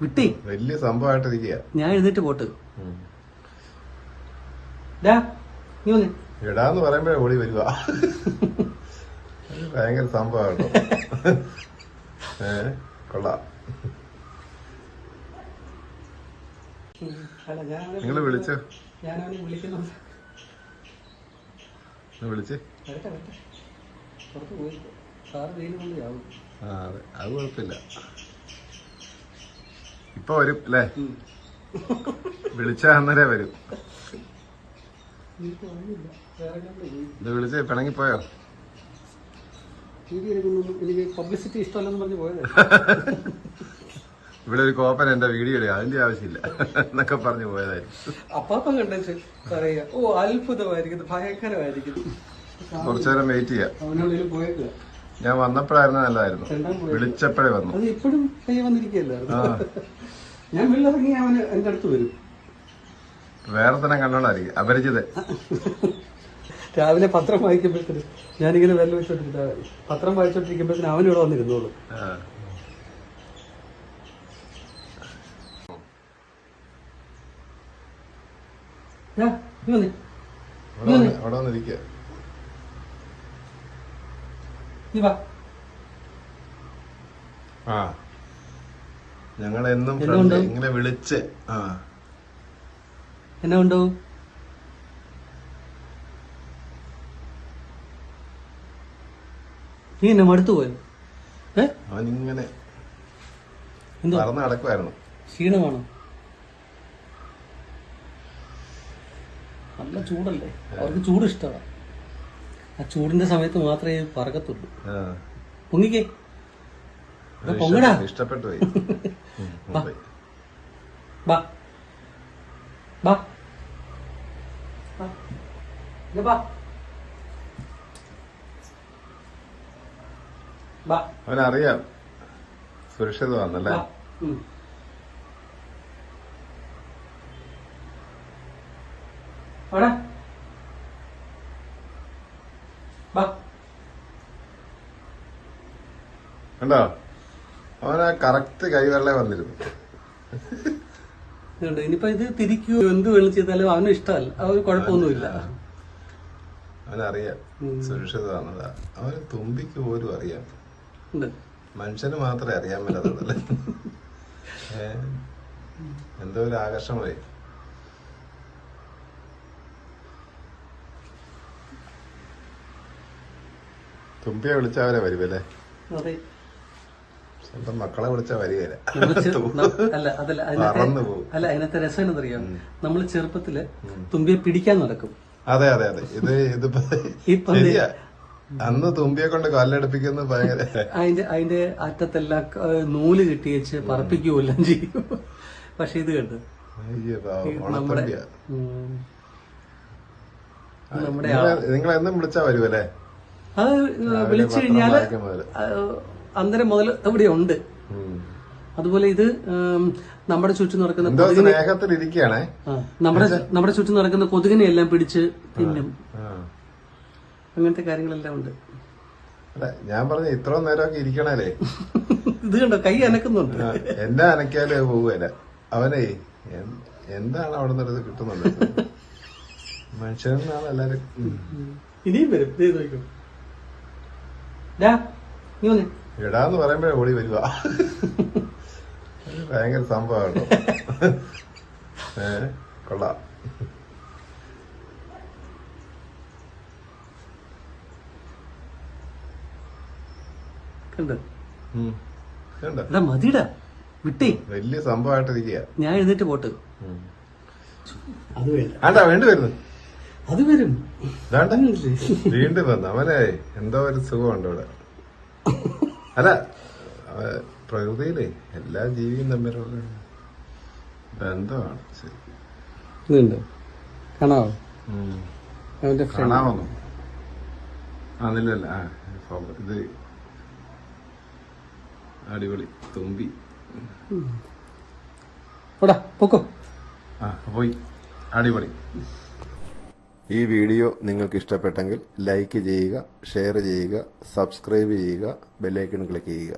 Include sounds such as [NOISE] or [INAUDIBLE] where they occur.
വിട്ടേ വലിയ സംഭവമായിട്ടിരിക്കുക ഞാൻ എഴുന്നേറ്റ് പോട്ട്. എടാന്ന് പറയുമ്പോഴേ ഓടി വരിക ഭയങ്കര സംഭവമാണ് ഏ കൊള്ളാം. നിങ്ങൾ വിളിച്ചോ? വിളിച്ചേ. അത്. വരട്ടെ പുറത്ത് പോയി സാറ് വെയിൽ കൊണ്ട് ആവും ആ അതെ അത് കുഴപ്പമില്ല ഇപ്പൊ വരും അല്ലേ? വിളിച്ചാ അന്നേരെ വരും. വിളിച്ച് പിണങ്ങി പോയോ? എനിക്ക് പബ്ലിസിറ്റി ഇഷ്ടമല്ലെന്ന് പറഞ്ഞ് പോയത്. ഇവിടെ ഒരു കോപ്പൻ എന്റെ വീഡിയോ എടുക്കുക അതിന്റെ ആവശ്യമില്ല എന്നൊക്കെ പറഞ്ഞു പോയതായിരുന്നു അപ്പൊ കണ്ടേച്ച് പറയുക ഓ അത്ഭുതമായിരിക്കുന്നു ഭയങ്കരമായിരിക്കുന്നു. കുറച്ചു നേരം വെയിറ്റ് ചെയ്യാം. അവനുള്ളിൽ പോയേക്കുക ഞാൻ വന്നപ്പോഴായിരുന്നു നല്ലതായിരുന്നു. വിളിച്ചപ്പോഴേ വന്നു. അത് ഇപ്പോഴും കൈ വന്നിരിക്കുകയല്ലായിരുന്നു ഞാൻ വെള്ളിറങ്ങി അവന് എന്റെ അടുത്ത് വരും. വേറെ തന്നെ കണ്ടോണ്ടായിരിക്കും. അപരിചിതൻ. രാവിലെ പത്രം വായിക്കുമ്പോഴത്തേന് ഞാനിങ്ങനെ വെള്ളം വെച്ചോണ്ടിരിക്കുന്ന പത്രം വായിച്ചോണ്ടിരിക്കുമ്പോഴത്തേന് അവൻ ഇവിടെ വന്നിരുന്നോളൂ. ഇവിടെ വന്നിരിക്കുക നീ വാ. ആ. ഞങ്ങൾ എന്നും? ഫ്രണ്ട് ഇങ്ങനെ വിളിച്ച് ആ. എന്നെ ഉണ്ടോ നീ എന്നെ മടുത്തു പോയോ? അവനിങ്ങനെ പറന്ന് നടക്കുമായിരുന്നു ക്ഷീണമാണോ? നല്ല ചൂടല്ലേ? അവർക്ക് ചൂട് ഇഷ്ടമാണ് ആ ചൂടിന്റെ സമയത്ത് മാത്രമേ പറക്കത്തുള്ളൂ. ആ. പൊങ്ങിക്കേ. പൊങ്ങടാ. ഇഷ്ട- ഇഷ്ടപ്പെട്ടു. [LAUGHS] ബാ. ബാ. ബാ. അവനറിയാം. ഉം. അവിടെ ബാ കണ്ടോ അവനാ കറക്റ്റ് കൈവെള്ളേ വന്നിരുന്നു. ഇനിയിപ്പോ ഇത് തിരിക്കുകയോ എന്ത് വേണം ചെയ്താലും അവന് ഇഷ്ടമല്ല. അവന് കുഴപ്പമൊന്നുമില്ല. അവനറിയാം. സുരക്ഷിതമാണത് അവന് തുമ്പിക്ക് പോലും അറിയാം. മനുഷ്യന് മാത്രമേ അറിയാൻ പറ്റത്തുള്ളൂ? എന്തോ ഒരു ആകർഷണമായി. തുമ്പിയെ വിളിച്ചാ അവരെ വരുമല്ലേ അതെ സ്വന്തം മക്കളെ വിളിച്ചാ വരികയില്ല അല്ല അതല്ല അതിനകത്തെ അല്ല അതിനകത്തെ രസം എന്നറിയാം നമ്മൾ ചെറുപ്പത്തിൽ തുമ്പിയെ പിടിക്കാൻ നടക്കും. അതെ അതെ അതെ. ഇത് ഇതിപ്പോ ശരിയാ. അന്ന് തുമ്പിയെ കൊണ്ട് കല്ലെടുപ്പിക്കുന്നത് ഭയങ്കര അതിന്റെ അതിന്റെ അറ്റത്തെല്ലാം നൂൽ വെച്ച് പറപ്പിക്കുകയെല്ലാം ചെയ്യും. പക്ഷെ ഇത് കണ്ട്? നമ്മുടെ നിങ്ങൾ എന്നും വിളിച്ചാ വരുമല്ലേ അത് വിളിച്ചു കഴിഞ്ഞാൽ അന്നേരം മുതൽ ഇവിടെ ഉണ്ട്. അതുപോലെ ഇത് നമ്മുടെ ചുറ്റും നടക്കുന്ന കൊതുകിനെ നമ്മുടെ നമ്മുടെ ചുറ്റും നടക്കുന്ന കൊതുകിനെ എല്ലാം പിടിച്ച് തിന്നും. അങ്ങനത്തെ കാര്യങ്ങളെല്ലാം ഉണ്ട്. ഞാൻ പറഞ്ഞ ഇത്രയും നേരമൊക്കെ ഇരിക്കണല്ലേ? [LAUGHS] ഇത് കണ്ടോ? കൈ അനക്കുന്നുണ്ട്. എന്നെ അനക്കാലേ പോവുകയല്ല അവനെ എന്താണ് അവിടെ നിന്ന് കിട്ടുന്നത്? മനുഷ്യനാണ് എല്ലാരും. ഇനിയും വരും. നീ വന്നേ. ഇടാന്ന് പറയുമ്പോഴേ ഓടി വരിക. ഭയങ്കര സംഭവമാണ് ഏ കൊള്ളാം. മതിടാ വിട്ടേ. വലിയ സംഭവമായിട്ടിരിക്കുക ഞാൻ എഴുന്നേറ്റ് പോട്ട്. അത് വേണ്ട. ആണ്ടാ വേണ്ടി വരുന്നു. അത് വരും. വേണ്ട. വീണ്ടും വന്നു. അവനെ എന്തോ ഒരു സുഖമുണ്ട് ഇവിടെ. അല്ല പ്രകൃതിയിലെ എല്ലാ ജീവിയും തമ്മിലുള്ള ബന്ധമാണ്. ശരി. ഇതുണ്ട്. കാണാവോ. അവന്റെ ഫോട്ടോ. ഇത് അടിപൊളി. തുമ്പി. പൊക്കോ. ആ പോയി. അടിപൊളി. ഈ വീഡിയോ നിങ്ങൾക്ക് ഇഷ്ടപ്പെട്ടെങ്കിൽ ലൈക്ക് ചെയ്യുക ഷെയർ ചെയ്യുക സബ്സ്ക്രൈബ് ചെയ്യുക ബെല്ലൈക്കൺ ക്ലിക്ക് ചെയ്യുക.